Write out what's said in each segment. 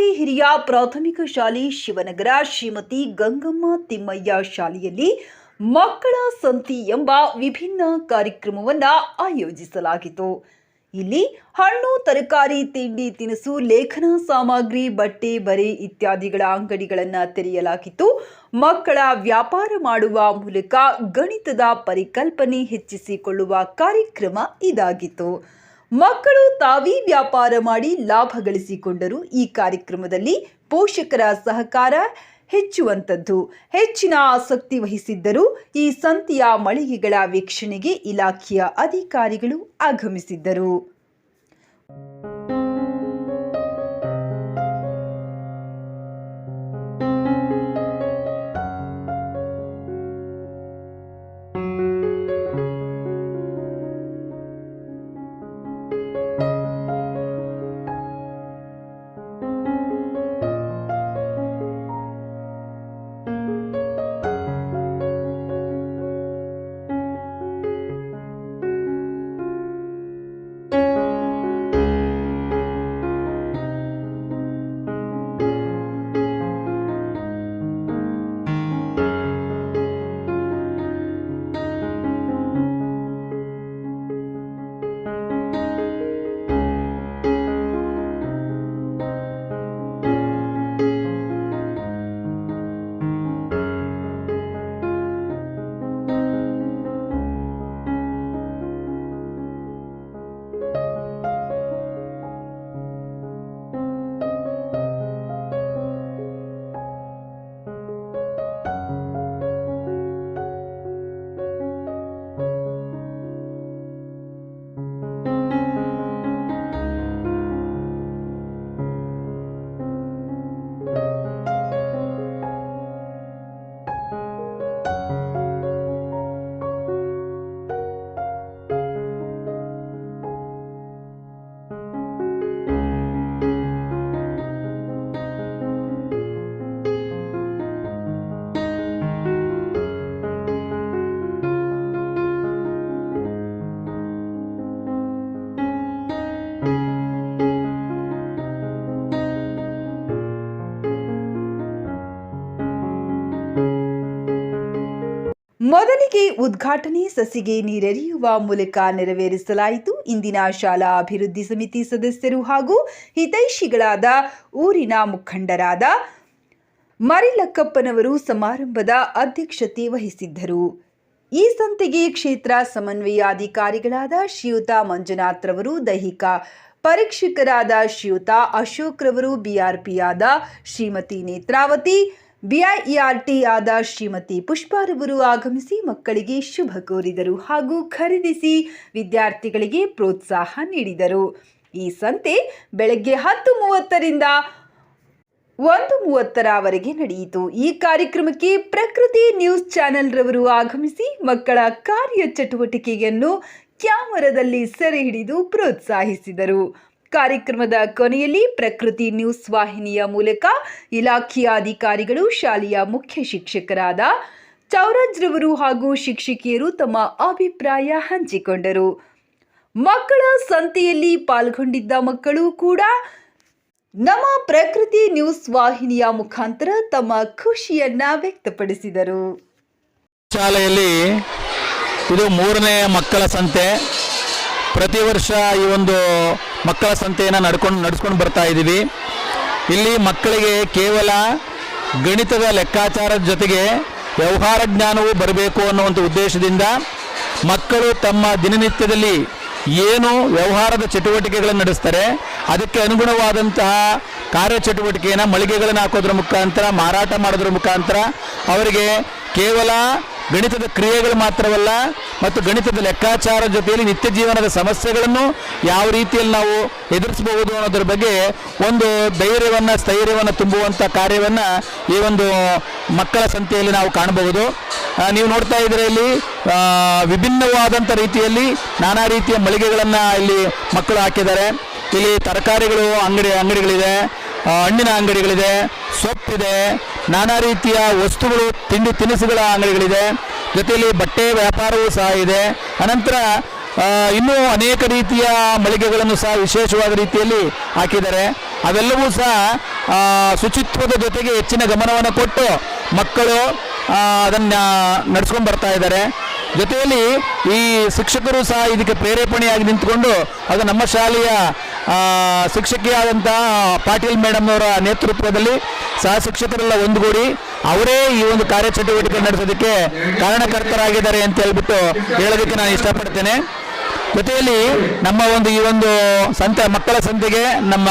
ಸರ್ಕಾರಿ ಹಿರಿಯ ಪ್ರಾಥಮಿಕ ಶಾಲೆ ಶಿವನಗರ ಶ್ರೀಮತಿ ಗಂಗಮ್ಮ ತಿಮ್ಮಯ್ಯ ಶಾಲೆಯಲ್ಲಿ ಮಕ್ಕಳ ಸಂತಿ ಎಂಬ ವಿಭಿನ್ನ ಕಾರ್ಯಕ್ರಮವನ್ನು ಆಯೋಜಿಸಲಾಗಿತ್ತು. ಇಲ್ಲಿ ಹಣ್ಣು, ತರಕಾರಿ, ತಿಂಡಿ, ತಿನಿಸು, ಲೇಖನ, ಸಾಮಗ್ರಿ, ಬಟ್ಟೆ, ಬರೆ ಇತ್ಯಾದಿಗಳ ಅಂಗಡಿಗಳನ್ನು ತೆರೆಯಲಾಗಿತ್ತು. ಮಕ್ಕಳ ವ್ಯಾಪಾರ ಮಾಡುವ ಮೂಲಕ ಗಣಿತದ ಪರಿಕಲ್ಪನೆ ಹೆಚ್ಚಿಸಿಕೊಳ್ಳುವ ಕಾರ್ಯಕ್ರಮ ಇದಾಗಿತ್ತು. ಮಕ್ಕಳು ತಾವೇ ವ್ಯಾಪಾರ ಮಾಡಿ ಲಾಭ ಗಳಿಸಿಕೊಂಡರು ಈ ಕಾರ್ಯಕ್ರಮದಲ್ಲಿ ಪೋಷಕರ ಸಹಕಾರ ಹೆಚ್ಚುವಂಥದ್ದು. ಹೆಚ್ಚಿನ ಆಸಕ್ತಿ ವಹಿಸಿದ್ದರು. ಈ ಸಂತಿಯ ಮಳಿಗೆಗಳ ವೀಕ್ಷಣೆಗೆ ಇಲಾಖೆಯ ಅಧಿಕಾರಿಗಳು ಆಗಮಿಸಿದ್ದರು. ಮೊದಲಿಗೆ ಉದ್ಘಾಟನೆ ಸಸಿಗೆ ನೀರೆರಿಯುವ ಮೂಲಕ ನೆರವೇರಿಸಲಾಯಿತು. ಇಂದಿನ ಶಾಲಾ ಅಭಿವೃದ್ಧಿ ಸಮಿತಿ ಸದಸ್ಯರು ಹಾಗೂ ಹಿತೈಷಿಗಳಾದ ಊರಿನ ಮುಖಂಡರಾದ ಮರಿಲಕ್ಕಪ್ಪನವರು ಸಮಾರಂಭದ ಅಧ್ಯಕ್ಷತೆ ವಹಿಸಿದ್ದರು. ಈ ಸಂತೆಗೆ ಕ್ಷೇತ್ರ ಸಮನ್ವಯಾಧಿಕಾರಿಗಳಾದ ಶ್ರೀಯುತ ಮಂಜುನಾಥ್ರವರು ದೈಹಿಕ ಪರೀಕ್ಷಕರಾದ ಶ್ರೀಯುತ ಅಶೋಕ್ರವರು ಬಿಆರ್ಪಿಯಾದ ಶ್ರೀಮತಿ ನೇತ್ರಾವತಿ ಬಿಐಇಆರ್ಟಿ ಆದ ಶ್ರೀಮತಿ ಪುಷ್ಪಾರವರು ಆಗಮಿಸಿ ಮಕ್ಕಳಿಗೆ ಶುಭ ಕೋರಿದರು ಹಾಗೂ ಖರೀದಿಸಿ ವಿದ್ಯಾರ್ಥಿಗಳಿಗೆ ಪ್ರೋತ್ಸಾಹ ನೀಡಿದರು. ಈ ಸಂತೆ ಬೆಳಗ್ಗೆ ಹತ್ತು ಮೂವತ್ತರಿಂದ ಒಂದು ಮೂವತ್ತರವರೆಗೆ ನಡೆಯಿತು. ಈ ಕಾರ್ಯಕ್ರಮಕ್ಕೆ ಪ್ರಕೃತಿ ನ್ಯೂಸ್ ಚಾನೆಲ್ ರವರು ಆಗಮಿಸಿ ಮಕ್ಕಳ ಕಾರ್ಯ ಚಟುವಟಿಕೆಯನ್ನು ಕ್ಯಾಮರಾದಲ್ಲಿ ಸೆರೆ ಹಿಡಿದು ಪ್ರೋತ್ಸಾಹಿಸಿದರು. ಕಾರ್ಯಕ್ರಮದ ಕೊನೆಯಲ್ಲಿ ಪ್ರಕೃತಿ ನ್ಯೂಸ್ ವಾಹಿನಿಯ ಮೂಲಕ ಇಲಾಖೆಯ ಅಧಿಕಾರಿಗಳು, ಶಾಲೆಯ ಮುಖ್ಯ ಶಿಕ್ಷಕರಾದ ಚೌರಾಜ್ರವರು ಹಾಗೂ ಶಿಕ್ಷಕಿಯರು ತಮ್ಮ ಅಭಿಪ್ರಾಯ ಹಂಚಿಕೊಂಡರು. ಮಕ್ಕಳ ಸಂತೆಯಲ್ಲಿ ಪಾಲ್ಗೊಂಡಿದ್ದ ಮಕ್ಕಳು ಕೂಡ ನಮ್ಮ ಪ್ರಕೃತಿ ನ್ಯೂಸ್ ವಾಹಿನಿಯ ಮುಖಾಂತರ ತಮ್ಮ ಖುಷಿಯನ್ನ ವ್ಯಕ್ತಪಡಿಸಿದರು. ಶಾಲೆಯಲ್ಲಿ ಇದು ಮೂರನೇ ಮಕ್ಕಳ ಸಂತೆ. ಪ್ರತಿ ವರ್ಷ ಈ ಒಂದು ಮಕ್ಕಳ ಸಂತೆಯನ್ನು ನಡ್ಕೊಂಡು ನಡೆಸ್ಕೊಂಡು ಬರ್ತಾ ಇದ್ದೀವಿ. ಇಲ್ಲಿ ಮಕ್ಕಳಿಗೆ ಕೇವಲ ಗಣಿತದ ಲೆಕ್ಕಾಚಾರದ ಜೊತೆಗೆ ವ್ಯವಹಾರ ಜ್ಞಾನವೂ ಬರಬೇಕು ಅನ್ನುವಂಥ ಉದ್ದೇಶದಿಂದ ಮಕ್ಕಳು ತಮ್ಮ ದಿನನಿತ್ಯದಲ್ಲಿ ಏನು ವ್ಯವಹಾರದ ಚಟುವಟಿಕೆಗಳನ್ನು ನಡೆಸ್ತಾರೆ, ಅದಕ್ಕೆ ಅನುಗುಣವಾದಂತಹ ಕಾರ್ಯಚಟುವಟಿಕೆಯನ್ನು ಮಳಿಗೆಗಳನ್ನು ಹಾಕೋದ್ರ ಮುಖಾಂತರ, ಮಾರಾಟ ಮಾಡೋದ್ರ ಮುಖಾಂತರ ಅವರಿಗೆ ಕೇವಲ ಗಣಿತದ ಕ್ರಿಯೆಗಳು ಮಾತ್ರವಲ್ಲ ಮತ್ತು ಗಣಿತದ ಲೆಕ್ಕಾಚಾರ ಜೊತೆಯಲ್ಲಿ ನಿತ್ಯ ಜೀವನದ ಸಮಸ್ಯೆಗಳನ್ನು ಯಾವ ರೀತಿಯಲ್ಲಿ ನಾವು ಎದುರಿಸಬಹುದು ಅನ್ನೋದ್ರ ಬಗ್ಗೆ ಒಂದು ಧೈರ್ಯವನ್ನು, ಸ್ಥೈರ್ಯವನ್ನು ತುಂಬುವಂಥ ಕಾರ್ಯವನ್ನು ಈ ಒಂದು ಮಕ್ಕಳ ಸಂತೆಯಲ್ಲಿ ನಾವು ಕಾಣಬಹುದು. ನೀವು ನೋಡ್ತಾ ಇದ್ರೆ ಇಲ್ಲಿ ವಿಭಿನ್ನವಾದಂಥ ರೀತಿಯಲ್ಲಿ ನಾನಾ ರೀತಿಯ ಮಳಿಗೆಗಳನ್ನು ಇಲ್ಲಿ ಮಕ್ಕಳು ಹಾಕಿದ್ದಾರೆ. ಇಲ್ಲಿ ತರಕಾರಿಗಳು, ಅಂಗಡಿ, ಅಂಗಡಿಗಳಿದೆ ಹಣ್ಣಿನ ಅಂಗಡಿಗಳಿದೆ, ಸೊಪ್ಪಿದೆ ನಾನಾ ರೀತಿಯ ವಸ್ತುಗಳು, ತಿಂಡಿ ತಿನಿಸುಗಳ ಅಂಗಡಿಗಳಿದೆ. ಜೊತೆಯಲ್ಲಿ ಬಟ್ಟೆ ವ್ಯಾಪಾರವೂ ಸಹ ಇದೆ. ಅನಂತರ ಇನ್ನೂ ಅನೇಕ ರೀತಿಯ ಮಳಿಗೆಗಳನ್ನು ಸಹ ವಿಶೇಷವಾದ ರೀತಿಯಲ್ಲಿ ಹಾಕಿದ್ದಾರೆ. ಅವೆಲ್ಲವೂ ಸಹ ಶುಚಿತ್ವದ ಜೊತೆಗೆ ಹೆಚ್ಚಿನ ಗಮನವನ್ನು ಕೊಟ್ಟು ಮಕ್ಕಳು ಅದನ್ನು ನಡೆಸ್ಕೊಂಡು ಬರ್ತಾ ಇದ್ದಾರೆ. ಜೊತೆಯಲ್ಲಿ ಈ ಶಿಕ್ಷಕರು ಸಹ ಇದಕ್ಕೆ ಪ್ರೇರೇಪಣೆಯಾಗಿ ನಿಂತುಕೊಂಡು, ಅದು ನಮ್ಮ ಶಾಲೆಯ ಆ, ಪಾಟೀಲ್ ಪಾಟೀಲ್ ಮೇಡಮ್ನವರ ನೇತೃತ್ವದಲ್ಲಿ ಸಹ ಶಿಕ್ಷಕರೆಲ್ಲ ಒಂದುಗೂಡಿ ಅವರೇ ಈ ಒಂದು ಕಾರ್ಯಚಟುವಟಿಕೆ ನಡೆಸೋದಕ್ಕೆ ಕಾರಣಕರ್ತರಾಗಿದ್ದಾರೆ ಅಂತ ಹೇಳ್ಬಿಟ್ಟು ಹೇಳೋದಕ್ಕೆ ನಾನು ಇಷ್ಟಪಡ್ತೇನೆ. ಜೊತೆಯಲ್ಲಿ ನಮ್ಮ ಒಂದು ಈ ಒಂದು ಸಂತೆ ಮಕ್ಕಳ ಸಂತೆಗೆ ನಮ್ಮ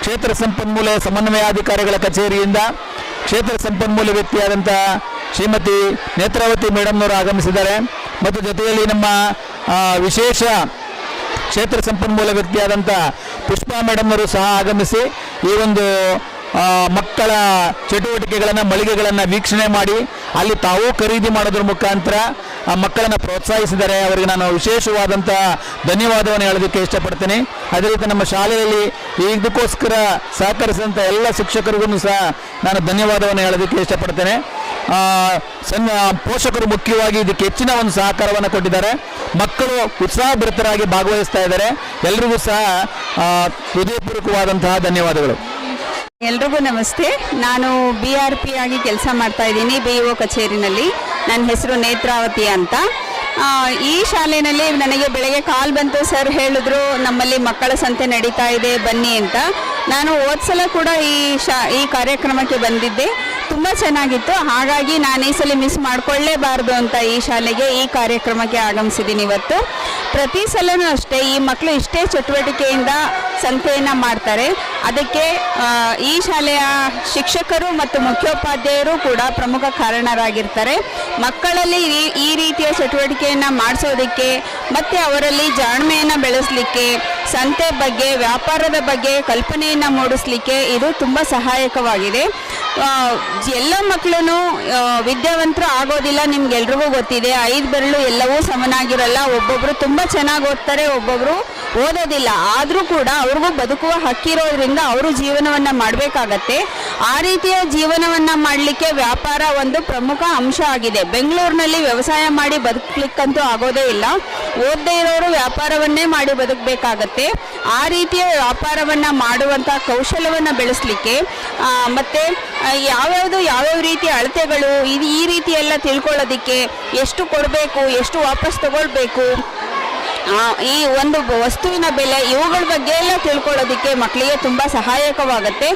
ಕ್ಷೇತ್ರ ಸಂಪನ್ಮೂಲ ಸಮನ್ವಯಾಧಿಕಾರಿಗಳ ಕಚೇರಿಯಿಂದ ಕ್ಷೇತ್ರ ಸಂಪನ್ಮೂಲ ವ್ಯಕ್ತಿಯಾದಂಥ ಶ್ರೀಮತಿ ನೇತ್ರಾವತಿ ಮೇಡಮ್ನವರು ಆಗಮಿಸಿದ್ದಾರೆ. ಮತ್ತು ಜೊತೆಯಲ್ಲಿ ನಮ್ಮ ವಿಶೇಷ ಕ್ಷೇತ್ರ ಸಂಪನ್ಮೂಲ ವ್ಯಕ್ತಿಯಾದಂಥ ಪುಷ್ಪಾ ಮೇಡಮ್ನವರು ಸಹ ಆಗಮಿಸಿ ಈ ಒಂದು ಮಕ್ಕಳ ಚಟುವಟಿಕೆಗಳನ್ನು, ಮಳಿಗೆಗಳನ್ನು ವೀಕ್ಷಣೆ ಮಾಡಿ, ಅಲ್ಲಿ ತಾವು ಖರೀದಿ ಮಾಡೋದ್ರ ಮುಖಾಂತರ, ಆ, ಮಕ್ಕಳನ್ನು ಪ್ರೋತ್ಸಾಹಿಸಿದರೆ ಅವರಿಗೆ ನಾನು ವಿಶೇಷವಾದಂಥ ಧನ್ಯವಾದವನ್ನು ಹೇಳೋದಕ್ಕೆ ಇಷ್ಟಪಡ್ತೀನಿ. ಅದೇ ರೀತಿ ನಮ್ಮ ಶಾಲೆಯಲ್ಲಿ ಇದಕ್ಕೋಸ್ಕರ ಸಹಕರಿಸಿದಂಥ ಎಲ್ಲ ಶಿಕ್ಷಕರಿಗೂ ಸಹ ನಾನು ಧನ್ಯವಾದವನ್ನು ಹೇಳೋದಕ್ಕೆ ಇಷ್ಟಪಡ್ತೇನೆ. ಸಣ್ಣ ಪೋಷಕರು ಮುಖ್ಯವಾಗಿ ಇದಕ್ಕೆ ಹೆಚ್ಚಿನ ಒಂದು ಸಹಕಾರವನ್ನು ಕೊಟ್ಟಿದ್ದಾರೆ. ಮಕ್ಕಳು ಉತ್ಸಾಹಭರಿತರಾಗಿ ಭಾಗವಹಿಸ್ತಾ ಇದ್ದಾರೆ. ಎಲ್ರಿಗೂ ಸಹ ಹೃದಯಪೂರ್ವಕವಾದಂತಹ ಧನ್ಯವಾದಗಳು. ಎಲ್ರಿಗೂ ನಮಸ್ತೆ. ನಾನು ಬಿ ಆರ್ ಪಿ ಆಗಿ ಕೆಲಸ ಮಾಡ್ತಾ ಇದ್ದೀನಿ ಬಿ ಒ ಕಚೇರಿನಲ್ಲಿ. ನನ್ನ ಹೆಸರು ನೇತ್ರಾವತಿ ಅಂತ. ಈ ಶಾಲೆಯಲ್ಲಿ ನನಗೆ ಬೆಳಗ್ಗೆ ಕಾಲ್ ಬಂತು, ಸರ್ ಹೇಳಿದ್ರು ನಮ್ಮಲ್ಲಿ ಮಕ್ಕಳ ಸಂತೆ ನಡೀತಾ ಇದೆ, ಬನ್ನಿ ಅಂತ. ನಾನು ಹೋದ್ಸಲ ಕೂಡ ಈ ಶಾ, ಈ ಕಾರ್ಯಕ್ರಮಕ್ಕೆ ಬಂದಿದ್ದೆ. ತುಂಬ ಚೆನ್ನಾಗಿತ್ತು. ಹಾಗಾಗಿ ನಾನು ಈ ಸಲ ಮಿಸ್ ಮಾಡ್ಕೊಳ್ಳೇಬಾರ್ದು ಅಂತ ಈ ಶಾಲೆಗೆ ಈ ಕಾರ್ಯಕ್ರಮಕ್ಕೆ ಆಗಮಿಸಿದ್ದೀನಿ ಇವತ್ತು. ಪ್ರತಿ ಸಲನೂ ಅಷ್ಟೇ, ಈ ಮಕ್ಕಳು ಇಷ್ಟೇ ಚಟುವಟಿಕೆಯಿಂದ ಸಂತೆಯನ್ನು ಮಾಡ್ತಾರೆ. ಅದಕ್ಕೆ ಈ ಶಾಲೆಯ ಶಿಕ್ಷಕರು ಮತ್ತು ಮುಖ್ಯೋಪಾಧ್ಯಾಯರು ಕೂಡ ಪ್ರಮುಖ ಕಾರಣರಾಗಿರ್ತಾರೆ. ಮಕ್ಕಳಲ್ಲಿ ಈ- ರೀತಿಯ ಚಟುವಟಿಕೆಯನ್ನು ಮಾಡಿಸೋದಕ್ಕೆ, ಮತ್ತು ಅವರಲ್ಲಿ ಜಾಣ್ಮೆಯನ್ನು ಬೆಳೆಸಲಿಕ್ಕೆ, ಸಂತೆ ಬಗ್ಗೆ, ವ್ಯಾಪಾರದ ಬಗ್ಗೆ ಕಲ್ಪನೆಯನ್ನು ಮೂಡಿಸಲಿಕ್ಕೆ ಇದು ತುಂಬ ಸಹಾಯಕವಾಗಿದೆ. ಎಲ್ಲ ಮಕ್ಕಳು ವಿದ್ಯಾವಂತರು ಆಗೋದಿಲ್ಲ, ನಿಮ್ಗೆಲ್ರಿಗೂ ಗೊತ್ತಿದೆ. ಐದು ಬೆರಳು ಎಲ್ಲವೂ ಸಮನಾಗಿರಲ್ಲ. ಒಬ್ಬೊಬ್ರು ತುಂಬ ಚೆನ್ನಾಗಿ ಓದ್ತಾರೆ, ಒಬ್ಬೊಬ್ರು ಓದೋದಿಲ್ಲ. ಆದರೂ ಕೂಡ ಅವ್ರಿಗೂ ಬದುಕುವ ಹಕ್ಕಿರೋದ್ರಿಂದ ಅವರು ಜೀವನವನ್ನು ಮಾಡಬೇಕಾಗತ್ತೆ. ಆ ರೀತಿಯ ಜೀವನವನ್ನು ಮಾಡಲಿಕ್ಕೆ ವ್ಯಾಪಾರ ಒಂದು ಪ್ರಮುಖ ಅಂಶ ಆಗಿದೆ. ಬೆಂಗಳೂರಿನಲ್ಲಿ ವ್ಯವಸಾಯ ಮಾಡಿ ಬದುಕಲಿಕ್ಕಂತೂ ಆಗೋದೇ ಇಲ್ಲ. ಓದದೇ ಇರೋರು ವ್ಯಾಪಾರವನ್ನೇ ಮಾಡಿ ಬದುಕಬೇಕಾಗತ್ತೆ. ಆ ರೀತಿಯ ವ್ಯಾಪಾರವನ್ನು ಮಾಡುವಂಥ ಕೌಶಲ್ಯವನ್ನು ಬೆಳೆಸಲಿಕ್ಕೆ ಮತ್ತು ಯಾವ್ಯಾವುದು ಯಾವ್ಯಾವ ರೀತಿಯ ಅಳತೆಗಳು, ಇದು ಈ ರೀತಿ ಎಲ್ಲ ತಿಳ್ಕೊಳ್ಳೋದಕ್ಕೆ ಎಷ್ಟು ಕೊಡಬೇಕು, ಎಷ್ಟು ವಾಪಸ್ ತಗೊಳ್ಬೇಕು ಈ ಒಂದು ವಸ್ತುವಿನ ಬೆಲೆ, ಇವುಗಳ ಬಗ್ಗೆ ಎಲ್ಲ ತಿಳ್ಕೊಳ್ಳೋದಕ್ಕೆ ಮಕ್ಕಳಿಗೆ ತುಂಬ ಸಹಾಯಕವಾಗುತ್ತೆ.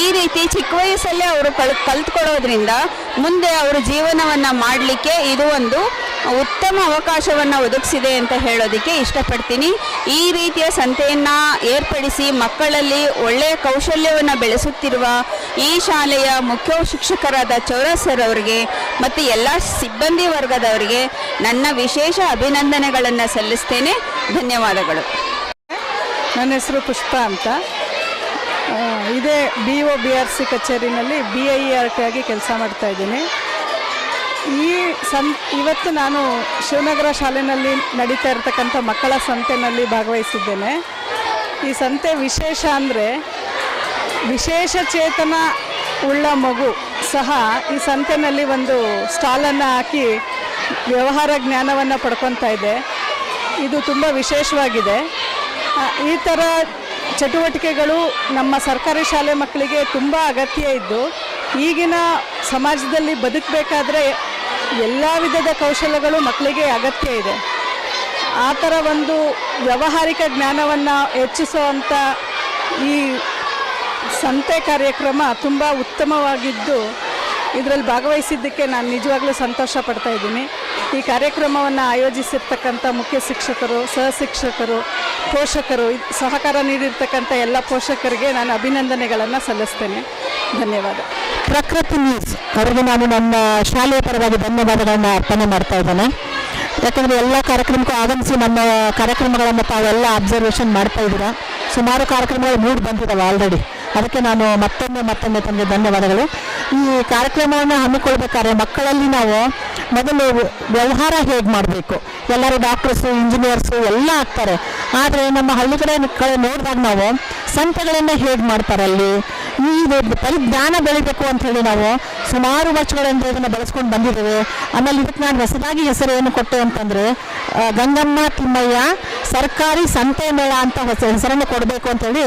ಈ ರೀತಿ ಚಿಕ್ಕ ವಯಸ್ಸಲ್ಲೇ ಅವರು ಕಲ್ ಕಲ್ತ್ಕೊಳ್ಳೋದ್ರಿಂದ ಮುಂದೆ ಅವರು ಜೀವನವನ್ನು ಮಾಡಲಿಕ್ಕೆ ಇದು ಒಂದು ಉತ್ತಮ ಅವಕಾಶವನ್ನು ಒದಗಿಸಿದೆ ಅಂತ ಹೇಳೋದಕ್ಕೆ ಇಷ್ಟಪಡ್ತೀನಿ. ಈ ರೀತಿಯ ಸಂತೆಯನ್ನು ಏರ್ಪಡಿಸಿ ಮಕ್ಕಳಲ್ಲಿ ಒಳ್ಳೆಯ ಕೌಶಲ್ಯವನ್ನು ಬೆಳೆಸುತ್ತಿರುವ ಈ ಶಾಲೆಯ ಮುಖ್ಯ ಶಿಕ್ಷಕರಾದ ಚೌರಸರ್ ಸರ್ ಅವರಿಗೆ ಮತ್ತು ಎಲ್ಲ ಸಿಬ್ಬಂದಿ ವರ್ಗದವರಿಗೆ ನನ್ನ ವಿಶೇಷ ಅಭಿನಂದನೆಗಳನ್ನು ಸಲ್ಲಿಸ್ತೇನೆ. ಧನ್ಯವಾದಗಳು. ನನ್ನ ಹೆಸರು ಪುಷ್ಪ ಅಂತ. ಇದೇ B O B R C ಕಚೇರಿನಲ್ಲಿ B I R T ಆಗಿ ಕೆಲಸ ಮಾಡ್ತಾ ಇದ್ದೀನಿ. ಈ ಸಂ, ಇವತ್ತು ನಾನು ಶಿವನಗರ ಶಾಲೆಯಲ್ಲಿ ನಡೀತಾ ಇರತಕ್ಕಂಥ ಮಕ್ಕಳ ಸಂತೆನಲ್ಲಿ ಭಾಗವಹಿಸಿದ್ದೇನೆ. ಈ ಸಂತೆ ವಿಶೇಷ ಅಂದರೆ ವಿಶೇಷ ಚೇತನ ಉಳ್ಳ ಮಗು ಸಹ ಈ ಸಂತೆನಲ್ಲಿ ಒಂದು ಸ್ಟಾಲನ್ನು ಹಾಕಿ ವ್ಯವಹಾರ ಜ್ಞಾನವನ್ನು ಪಡ್ಕೊತಾ ಇದೆ. ಇದು ತುಂಬ ವಿಶೇಷವಾಗಿದೆ. ಈ ಥರ ಚಟುವಟಿಕೆಗಳು ನಮ್ಮ ಸರ್ಕಾರಿ ಶಾಲೆ ಮಕ್ಕಳಿಗೆ ತುಂಬ ಅಗತ್ಯ ಇದ್ದು, ಈಗಿನ ಸಮಾಜದಲ್ಲಿ ಬದುಕಬೇಕಾದ್ರೆ ಎಲ್ಲ ವಿಧದ ಕೌಶಲ್ಯಗಳು ಮಕ್ಕಳಿಗೆ ಅಗತ್ಯ ಇದೆ. ಆ ಥರ ಒಂದು ವ್ಯಾವಹಾರಿಕ ಜ್ಞಾನವನ್ನು ಹೆಚ್ಚಿಸುವಂಥ ಈ ಸಂತೆ ಕಾರ್ಯಕ್ರಮ ತುಂಬ ಉತ್ತಮವಾಗಿದ್ದು, ಇದರಲ್ಲಿ ಭಾಗವಹಿಸಿದ್ದಕ್ಕೆ ನಾನು ನಿಜವಾಗ್ಲೂ ಸಂತೋಷ ಪಡ್ತಾ ಇದ್ದೀನಿ. ಈ ಕಾರ್ಯಕ್ರಮವನ್ನು ಆಯೋಜಿಸಿರ್ತಕ್ಕಂಥ ಮುಖ್ಯ ಶಿಕ್ಷಕರು, ಸಹ ಶಿಕ್ಷಕರು ಪೋಷಕರು ಸಹಕಾರ ನೀಡಿರ್ತಕ್ಕಂಥ ಎಲ್ಲ ಪೋಷಕರಿಗೆ ನಾನು ಅಭಿನಂದನೆಗಳನ್ನು ಸಲ್ಲಿಸ್ತೇನೆ. ಧನ್ಯವಾದ. ಪ್ರಕೃತಿ ನ್ಯೂಸ್ ಅವರಿಗೆ ನಾನು ನನ್ನ ಶಾಲೆಯ ಪರವಾಗಿ ಧನ್ಯವಾದಗಳನ್ನು ಅರ್ಪಣೆ ಮಾಡ್ತಾ ಇದ್ದೇನೆ. ಯಾಕಂದರೆ ಎಲ್ಲ ಕಾರ್ಯಕ್ರಮಕ್ಕೂ ಆಗಮಿಸಿ ನಮ್ಮ ಕಾರ್ಯಕ್ರಮಗಳನ್ನು ತಾವೆಲ್ಲ ಅಬ್ಸರ್ವೇಷನ್ ಮಾಡ್ತಾ ಇದ್ದೀರಾ. ಸುಮಾರು ಕಾರ್ಯಕ್ರಮಗಳು ಮೂಡ್ ಬಂದಿದ್ದಾವೆ ಆಲ್ರೆಡಿ ಅದಕ್ಕೆ ನಾನು ಮತ್ತೊಮ್ಮೆ ಮತ್ತೊಮ್ಮೆ ತಮಗೆ ಧನ್ಯವಾದಗಳು. ಈ ಕಾರ್ಯಕ್ರಮವನ್ನು ಹಮ್ಮಿಕೊಳ್ಬೇಕಾದ್ರೆ ಮಕ್ಕಳಲ್ಲಿ ನಾವು ಮೊದಲು ವ್ಯವಹಾರ ಹೇಗೆ ಮಾಡಬೇಕು? ಎಲ್ಲರೂ ಡಾಕ್ಟರ್ಸು ಇಂಜಿನಿಯರ್ಸು ಎಲ್ಲ ಆಗ್ತಾರೆ. ಆದರೆ ನಮ್ಮ ಹಳ್ಳಿ ಕಡೆ ಕಡೆ ನೋಡಿದಾಗ ನಾವು ಸಂತೆಗಳನ್ನು ಹೇಗೆ ಮಾಡ್ತಾರೆ ಅಲ್ಲಿ? ಈ ಪರಿಜ್ಞಾನ ಬೆಳಿಬೇಕು ಅಂತ ಹೇಳಿ ನಾವು ಸುಮಾರು ವರ್ಷಗಳಿಂದ ಇದನ್ನು ಬಳಸ್ಕೊಂಡು ಬಂದಿದ್ದೇವೆ. ಆಮೇಲೆ ಇದಕ್ಕೆ ನಾನು ಹೊಸದಾಗಿ ಹೆಸರು ಏನು ಕೊಟ್ಟೆ ಅಂತಂದರೆ ಗಂಗಮ್ಮ ತಿಮ್ಮಯ್ಯ ಸರ್ಕಾರಿ ಸಂತೆ ಮೇಳ ಅಂತ ಹೊಸ ಹೆಸರನ್ನು ಕೊಡಬೇಕು ಅಂತೇಳಿ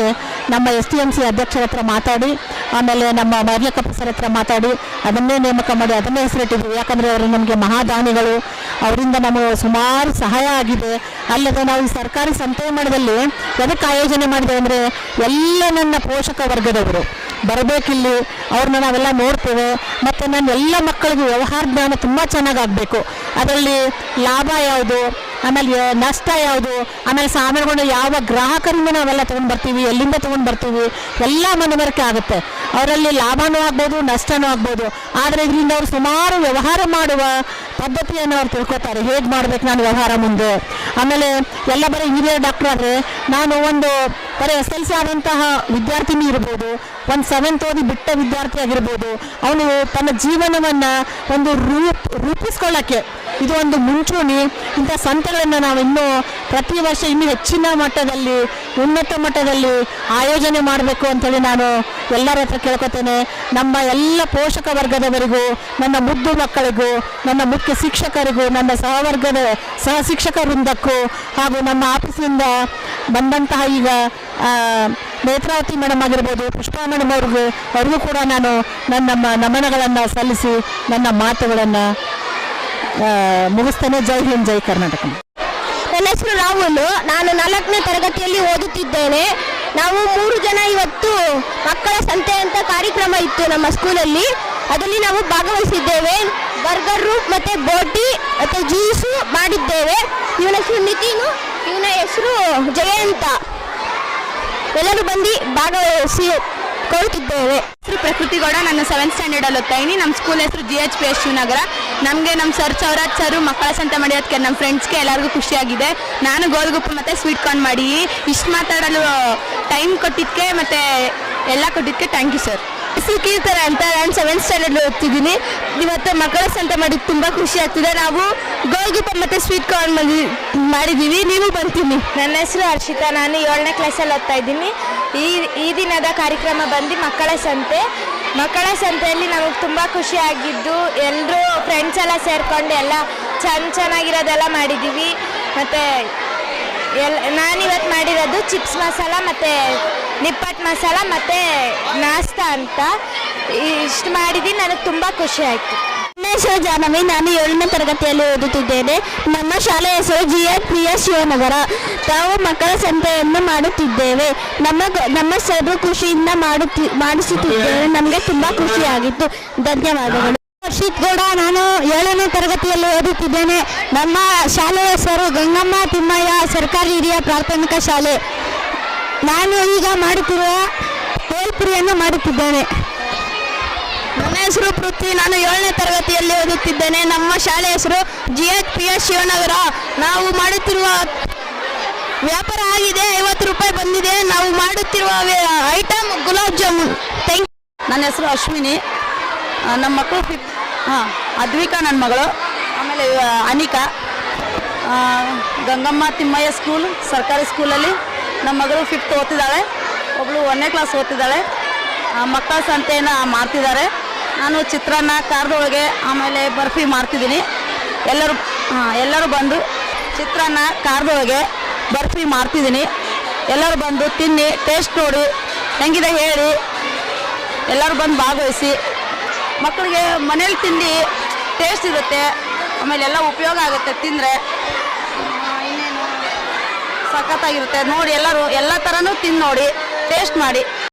ನಮ್ಮ ಎಸ್ ಟಿ ಎಂ ಸಿ ಅಧ್ಯಕ್ಷರ ಹತ್ರ ಮಾತಾಡಿ, ಆಮೇಲೆ ನಮ್ಮ ಮರ್ಯಕಪ್ಪ ಸರ್ ಹತ್ರ ಮಾತಾಡಿ, ಅದನ್ನೇ ನೇಮಕ ಮಾಡಿ ಅದನ್ನೇ ಹೆಸರಿಟ್ಟಿದ್ದೀವಿ. ಯಾಕಂದರೆ ಅವರು ನಮಗೆ ಮಹಾದಾನಿಗಳು, ಅವರಿಂದ ನಮಗೆ ಸುಮಾರು ಸಹಾಯ ಆಗಿದೆ. ಅಲ್ಲದೆ ನಾವು ಈ ಸರ್ಕಾರಿ ಸಂತೆ ಮೇಳದಲ್ಲಿ ಎದಕ್ಕೆ ಆಯೋಜನೆ ಮಾಡಿದೆ ಅಂದರೆ ಎಲ್ಲ ನನ್ನ ಪೋಷಕ ವರ್ಗದವರು. ಬರಬೇಕಿಲ್ಲಿ, ಅವ್ರನ್ನ ನಾವೆಲ್ಲ ನೋಡ್ತೇವೆ, ಮತ್ತು ನನ್ನ ಎಲ್ಲ ಮಕ್ಕಳಿಗೂ ವ್ಯವಹಾರ ಜ್ಞಾನ ತುಂಬ ಚೆನ್ನಾಗಿ ಆಗಬೇಕು ಅದರಲ್ಲಿ ಲಾಭ ಯಾವುದು? ಆಮೇಲೆ ನಷ್ಟ ಯಾವುದು? ಆಮೇಲೆ ಸಾಮಾನುಗಳು ಯಾವ ಗ್ರಾಹಕರಿಂದ ನಾವೆಲ್ಲ ತೊಗೊಂಡು ಬರ್ತೀವಿ, ಎಲ್ಲಿಂದ ತೊಗೊಂಡು ಬರ್ತೀವಿ, ಎಲ್ಲ ಮನವರಿಕೆ ಆಗುತ್ತೆ. ಅವರಲ್ಲಿ ಲಾಭನೂ ಆಗ್ಬೋದು, ನಷ್ಟನೂ ಆಗ್ಬೋದು. ಆದರೆ ಇದರಿಂದ ಅವರು ಸುಮಾರು ವ್ಯವಹಾರ ಮಾಡುವ ಪದ್ಧತಿಯನ್ನು ಅವ್ರು ತಿಳ್ಕೊತಾರೆ. ಹೇಗೆ ಮಾಡ್ಬೇಕು ನಾನು ವ್ಯವಹಾರ ಮುಂದೆ? ಆಮೇಲೆ ಎಲ್ಲ ಬರೀ ಇಂಜಿನಿಯರ್ ಡಾಕ್ಟರ್ ಆದರೆ, ನಾನು ಒಂದು ಬರೀ ಎಸ್ ಎಲ್ ಸಿ ಆದಂತಹ ವಿದ್ಯಾರ್ಥಿನಿ ಇರ್ಬೋದು, ಒಂದು ಸೆವೆಂತ್ ಓದಿ ಬಿಟ್ಟ ವಿದ್ಯಾರ್ಥಿ ಆಗಿರ್ಬೋದು, ಅವನು ತನ್ನ ಜೀವನವನ್ನು ಒಂದು ರೂಪ್, ರೂಪಿಸ್ಕೊಳ್ಳೋಕ್ಕೆ ಇದು ಒಂದು ಮುಂಚೂಣಿ. ಇಂಥ ಸಂತೆಗಳನ್ನು ನಾವು ಇನ್ನೂ ಪ್ರತಿ ವರ್ಷ ಇನ್ನೂ ಹೆಚ್ಚಿನ ಮಟ್ಟದಲ್ಲಿ, ಉನ್ನತ ಮಟ್ಟದಲ್ಲಿ ಆಯೋಜನೆ ಮಾಡಬೇಕು ಅಂತೇಳಿ ನಾನು ಎಲ್ಲರ ಹತ್ರ ಕೇಳ್ಕೊತೇನೆ. ನಮ್ಮ ಎಲ್ಲ ಪೋಷಕ ವರ್ಗದವರಿಗೂ, ನನ್ನ ಮುದ್ದು ಮಕ್ಕಳಿಗೂ, ನನ್ನ ಮುಖ್ಯ ಶಿಕ್ಷಕರಿಗೂ, ನನ್ನ ಸಹವರ್ಗದ ಸಹ ಶಿಕ್ಷಕ ವೃಂದಕ್ಕೂ ಹಾಗೂ ನಮ್ಮ ಆಫೀಸಿಂದ ಬಂದಂತಹ ಈಗ ನೇತ್ರಾವತಿ ಮೇಡಮ್ ಆಗಿರ್ಬೋದು, ಪುಷ್ಪಾ ಮೇಡಮ್ ಅವ್ರಿಗೆ, ಅವ್ರಿಗೂ ಕೂಡ ನಾನು ನನ್ನ ನಮನಗಳನ್ನು ಸಲ್ಲಿಸಿ ನನ್ನ ಮಾತುಗಳನ್ನು ಮುಗಿಸ್ತೇನೆ. ಜೈ ಹಿಂದ್, ಜೈ ಕರ್ನಾಟಕ. ನನ್ನ ಹೆಸರು ರಾಹುಲ್, ನಾನು ನಾಲ್ಕನೇ ತರಗತಿಯಲ್ಲಿ ಓದುತ್ತಿದ್ದೇನೆ. ನಾವು ಮೂರು ಜನ ಇವತ್ತು ಮಕ್ಕಳ ಸಂತೆ ಅಂತ ಕಾರ್ಯಕ್ರಮ ಇತ್ತು ನಮ್ಮ ಸ್ಕೂಲಲ್ಲಿ. ಅದರಲ್ಲಿ ನಾವು ಭಾಗವಹಿಸಿದ್ದೇವೆ. ಬರ್ಗರು ಮತ್ತೆ ಬೋಟಿ ಮತ್ತೆ ಜ್ಯೂಸು ಮಾಡಿದ್ದೇವೆ. ಇವನ ಹೆಸರು ನಿತಿನು ಇವನ ಹೆಸರು ಜಯಂತ. ಎಲ್ಲರೂ ಬಂದು ಭಾಗವಹಿಸಿ ಕೊಡುತ್ತಿದ್ದೇವೆ. ಹೆಸರು ಪ್ರಕೃತಿ ಗೌಡ ನಾನು ಸೆವೆಂತ್ ಸ್ಟ್ಯಾಂಡರ್ಡ್ ಅಲ್ಲಿ ಓದ್ತಾ ಇದೀನಿ ನಮ್ಮ ಸ್ಕೂಲ್ ಹೆಸರು G H P S Shivanagara. ನಮಗೆ ನಮ್ಮ ಸರ್ ಚೌರಾಜ್ ಸರು ಮಕ್ಕಳ ಸಂತೆ ಮಾಡಿಯೋದಕ್ಕೆ ನಮ್ಮ ಫ್ರೆಂಡ್ಸ್ಗೆ ಎಲ್ಲರಿಗೂ ಖುಷಿಯಾಗಿದೆ. ನಾನು ಗೋಲ್ಗುಪ್ಪ ಮತ್ತು ಸ್ವೀಟ್ ಕಾರ್ನ್ ಮಾಡಿ ಇಷ್ಟು ಮಾತಾಡಲು ಟೈಮ್ ಕೊಟ್ಟಿದ್ದಕ್ಕೆ ಮತ್ತು ಎಲ್ಲ ಕೊಟ್ಟಿದ್ದಕ್ಕೆ ಥ್ಯಾಂಕ್ ಯು ಸರ್ ಹೆಸರು ಕೀರ್ತನ ಅಂತ ನಾನು ಸೆವೆಂತ್ ಸ್ಟ್ಯಾಂಡರ್ಡ್ ಓದ್ತಿದ್ದೀನಿ. ಇವತ್ತು ಮಕ್ಕಳ ಸಂತ ಮಾಡಿ ತುಂಬ ಖುಷಿ ಆಗ್ತಿದೆ. ನಾವು ಗೋಲ್ಗುಪ್ಪ ಮತ್ತು ಸ್ವೀಟ್ ಕಾರ್ನ್ ಮಾಡಿ ಮಾಡಿದ್ದೀವಿ. ನೀವು ಬರ್ತೀನಿ. ನನ್ನ ಹೆಸರು ಹರ್ಷಿತಾ. ನಾನು ಏಳನೇ ಕ್ಲಾಸಲ್ಲಿ ಓದ್ತಾ ಇದ್ದೀನಿ. ಈ ಈ ದಿನದ ಕಾರ್ಯಕ್ರಮ ಬಂದು ಮಕ್ಕಳ ಸಂತೆ. ಮಕ್ಕಳ ಸಂತೆಯಲ್ಲಿ ನಮಗೆ ತುಂಬ ಖುಷಿ ಆಗಿದ್ದು ಎಲ್ಲರೂ ಫ್ರೆಂಡ್ಸ್ ಎಲ್ಲ ಸೇರಿಕೊಂಡು ಎಲ್ಲ ಚೆನ್ನ ಚೆನ್ನಾಗಿರೋದೆಲ್ಲ ಮಾಡಿದ್ದೀವಿ. ಮತ್ತು ಎಲ್ ನಾನಿವತ್ತು ಮಾಡಿರೋದು ಚಿಪ್ಸ್ ಮಸಾಲ ಮತ್ತು ನಿಪ್ಪಟ್ಟು ಮಸಾಲ ಮತ್ತು ನಾಸ್ತಾ ಅಂತ. ಇಷ್ಟು ಮಾಡಿದ್ದೀನಿ ನನಗೆ ತುಂಬ ಖುಷಿ ಆಯಿತು. ನನ್ನ ಹೆಸರು ಜಾಹ್ನವಿ ನಾನು ಏಳನೇ ತರಗತಿಯಲ್ಲಿ ಓದುತ್ತಿದ್ದೇನೆ. ನಮ್ಮ ಶಾಲೆ ಹೆಸರು G H P S Shivanagara. ತಾವು ಮಕ್ಕಳ ಸಂತೆಯನ್ನು ಮಾಡುತ್ತಿದ್ದೇವೆ. ನಮ್ಮ ನಮ್ಮ ಸರ್ವ ಖುಷಿಯಿಂದ ಮಾಡುತ್ತಿ ಮಾಡಿಸುತ್ತಿದ್ದೇವೆ. ನಮಗೆ ತುಂಬ ಖುಷಿಯಾಗಿತ್ತು ಧನ್ಯವಾದಗಳು. ಹರ್ಷಿತ್ ಗೌಡ ನಾನು ಏಳನೇ ತರಗತಿಯಲ್ಲಿ ಓದುತ್ತಿದ್ದೇನೆ. ನಮ್ಮ ಶಾಲೆಯ ಹೆಸರು ಗಂಗಮ್ಮ ತಿಮ್ಮಯ್ಯ ಸರ್ಕಾರಿ ಹಿರಿಯ ಪ್ರಾಥಮಿಕ ಶಾಲೆ. ನಾನು ಈಗ ಮಾಡುತ್ತಿರುವ ಕೋಲ್ಪುರಿಯನ್ನು ಮಾಡುತ್ತಿದ್ದೇನೆ. ನನ್ನ ಹೆಸರು ಪೃಥ್ವಿ. ನಾನು ಏಳನೇ ತರಗತಿಯಲ್ಲಿ ಓದುತ್ತಿದ್ದೇನೆ. ನಮ್ಮ ಶಾಲೆ ಹೆಸರು G H P S Shivanagara. ನಾವು ಮಾಡುತ್ತಿರುವ ವ್ಯಾಪಾರ ಆಗಿದೆ. ಐವತ್ತು ರೂಪಾಯಿ ಬಂದಿದೆ. ನಾವು ಮಾಡುತ್ತಿರುವ ಐಟಮ್ ಗುಲಾಬ್ ಜಾಮೂನ್. ಥ್ಯಾಂಕ್ ನನ್ನ ಹೆಸರು ಅಶ್ವಿನಿ. ನಮ್ಮ ಮಕ್ಕಳು ಫಿಫ್ ಹಾಂ ಅದ್ವಿಕಾ ನನ್ನ ಮಗಳು. ಆಮೇಲೆ ಅನಿಕಾ. ಗಂಗಮ್ಮ ತಿಮ್ಮಯ್ಯ ಸ್ಕೂಲ್ ಸರ್ಕಾರಿ ಸ್ಕೂಲಲ್ಲಿ ನಮ್ಮ ಮಗಳು ಫಿಫ್ತ್ ಓದ್ತಿದ್ದಾಳೆ. ಒಬ್ಬಳು ಒಂದನೇ ಕ್ಲಾಸ್ ಓದ್ತಿದ್ದಾಳೆ. ಮಕ್ಕಳ ಸಂತೆಯನ್ನು ಮಾಡ್ತಿದ್ದಾರೆ. ನಾನು ಚಿತ್ರಾನ್ನ, ಖಾರದೊಳಗೆ ಆಮೇಲೆ ಬರ್ಫಿ ಮಾಡ್ತಿದ್ದೀನಿ. ಎಲ್ಲರೂ ಎಲ್ಲರೂ ಬಂದು ಚಿತ್ರಾನ್ನ, ಖಾರದೊಳಗೆ ಬರ್ಫಿ ಮಾಡ್ತಿದ್ದೀನಿ. ಎಲ್ಲರೂ ಬಂದು ತಿನ್ನಿ ಟೇಸ್ಟ್ ನೋಡಿ, ಹೆಂಗಿದೆ ಹೇಳಿ. ಎಲ್ಲರೂ ಬಂದು ಭಾಗವಹಿಸಿ. ಮಕ್ಕಳಿಗೆ ಮನೇಲಿ ತಿಂಡಿ ಟೇಸ್ಟ್ ಇರುತ್ತೆ. ಆಮೇಲೆ ಎಲ್ಲ ಉಪಯೋಗ ಆಗುತ್ತೆ ತಿಂದರೆ. ಸಖತ್ತಾಗಿರುತ್ತೆ. ನೋಡಿ ಎಲ್ಲರೂ ಎಲ್ಲ ಥರನೂ ತಿಂದು ನೋಡಿ ಟೇಸ್ಟ್ ಮಾಡಿ.